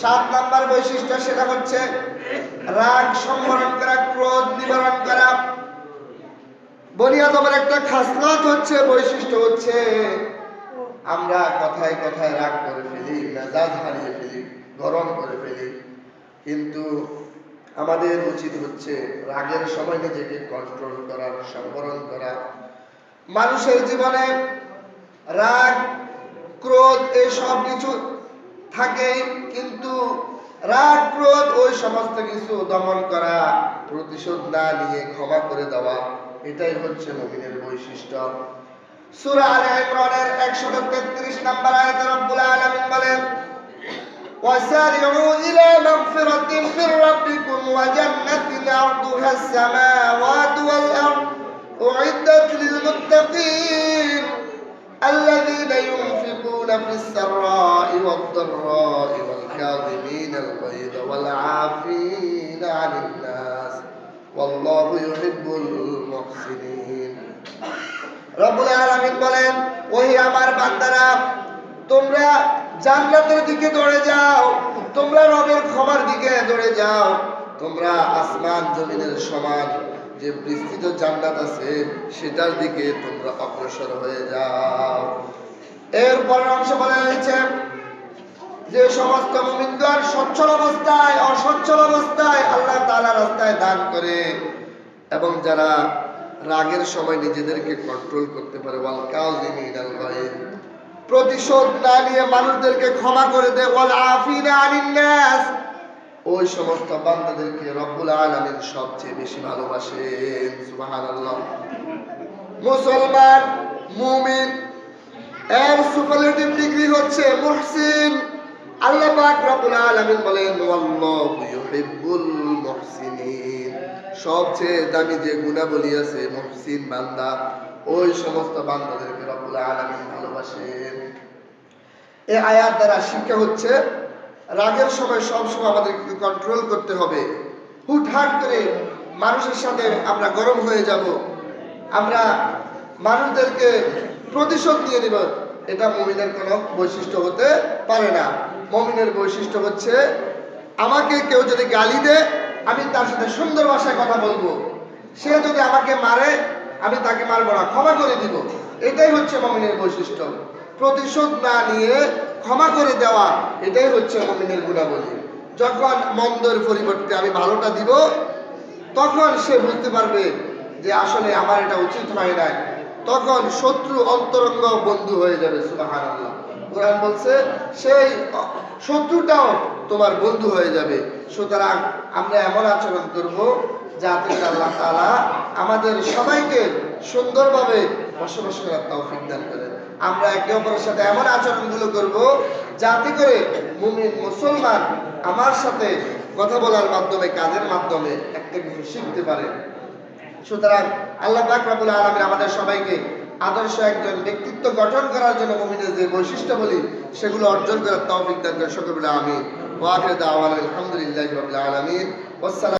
সাত নাম্বার বৈশিষ্ট্য সেটা হচ্ছে রাগ সংবরণ করা, ক্রোধ, নিবারণ করা। বনিয়াদমের একটা খাসলাত হচ্ছে, বৈশিষ্ট্য হচ্ছে আমরা কথায় কথায় রাগ করে ফেলি, মেজাজ হারিয়ে ফেলি, গরম করে ফেলি। কিন্তু আমাদের উচিত হচ্ছে রাগের সময় নিজেকে কন্ট্রোল করা সংবরণ করা। মানুষের জীবনে রাগ, ক্রোধ এই সব কিছু থাকে কিন্তু রাগ ক্রোধ ওই সমস্ত কিছু দমন করা প্রতিশোধ না নিয়ে ক্ষমা করে দেওয়া এটাই হচ্ছে মুমিনের বৈশিষ্ট্য সূরা আলে ইমরানের 133 নম্বর আয়াতে রব্বুল আলামিন বলেন وسارعوا إلى مغفرة من ربكم وجنة عرضها السماوات والأرض أعدت للمتقين في السراء والضراء والكاظمين الغيظ والعافين عن الناس والله يحب المحسنين রব্বুল আলামিন বলেন ওই আমার বান্দারা তোমরা জান্নাতের দিকে দৌড়ে যাও তোমরা রবের ক্ষমার দিকে দৌড়ে যাও তোমরা আসমান জমিনের সমান যে বিস্তৃত জান্নাত আছে সেটার দিকে তোমরা অগ্রসর হয়ে যাও এর পরের অংশ বলা হয়েছে যে সমস্ত মুমিনগণ সচ্ছল অবস্থায়, অসচ্ছল অবস্থায় আল্লাহ তাআলা রাস্তায় দান করে এবং যারা রাগের সময় নিজেদেরকে কন্ট্রোল করতে পারে, ওয়াল আল গায়ব প্রতিশোধ না নিয়ে মানুষদেরকে ক্ষমা করে দেয় ওয়াল আফিনা আনিন নাস ওই সমস্ত বান্দাদেরকে রব্বুল আলামিন সবচেয়ে বেশি ভালোবাসেন, সুবহানাল্লাহ। মুসলমান, মুমিন এর সুপারলেটিভ ডিগ্রি হচ্ছে মুহসিন। আল্লাহ পাক রব্বুল আলামিন বলেন ওয়াল্লাহু ইউহিব্বুল মুহসিনিন। সবচেয়ে দামি যে গুণাবলী আছে মুহসিন বান্দা, ওই সমস্ত বান্দাদেরকে রব্বুল আলামিন ভালোবাসেন। এই আয়াত দ্বারা শিক্ষা হচ্ছে, রাগের সময় সব সময় আমাদেরকে কন্ট্রোল করতে হবে। হুটহাট করে মানুষের সাথে আমরা গরম হয়ে যাব। আমরা মানুষদেরকে প্রতিশোধ নিয়ে নিব এটা মমিনের কোনো বৈশিষ্ট্য হতে পারে না। মমিনের বৈশিষ্ট্য হচ্ছে, আমাকে কেউ যদি গালি দেয়, আমি তার সাথে সুন্দর ভাষায় কথা বলব। সে যদি আমাকে মারে, আমি তাকে মারবো না, ক্ষমা করে দিব। এটাই হচ্ছে মমিনের বৈশিষ্ট্য। প্রতিশোধ না নিয়ে ক্ষমা করে দেওয়া, এটাই হচ্ছে মমিনের গুণাবলী। যখন মন্দর পরিবর্তে আমি ভালোটা দিব, তখন সে বুঝতে পারবে যে আসলে আমার এটা উচিত হয় নাই। তখন শত্রু অন্তরঙ্গ বন্ধু হয়ে যাবে সুবাহান কোরআন বলছে, সেই শত্রুটাও তোমার বন্ধু হয়ে যাবে। সুতরাং আমরা এমন আচরণ করব যাতে আল্লাহ তাআলা আমাদের সবাইকে সুন্দরভাবে বসবাস করার তৌফিক দান করেন। আমরা একে অপরের সাথে এমন আচরণগুলো করব যাতে করে মুমিন মুসলমান আমার সাথে কথা বলার মাধ্যমে, কাজের মাধ্যমে একটা কিছু শিখতে পারে। সুতরাং আল্লাহ পাক আলামিন আমাদের সবাইকে আদর্শ একজন ব্যক্তিত্ব গঠন করার জন্য মমিনের যে বৈশিষ্ট্য বলি সেগুলো অর্জন করার তৌফিক দান সকলে আমি ওয়া আখির দাওয়ানা আলহামদুলিল্লাহি ওয়াসসালাম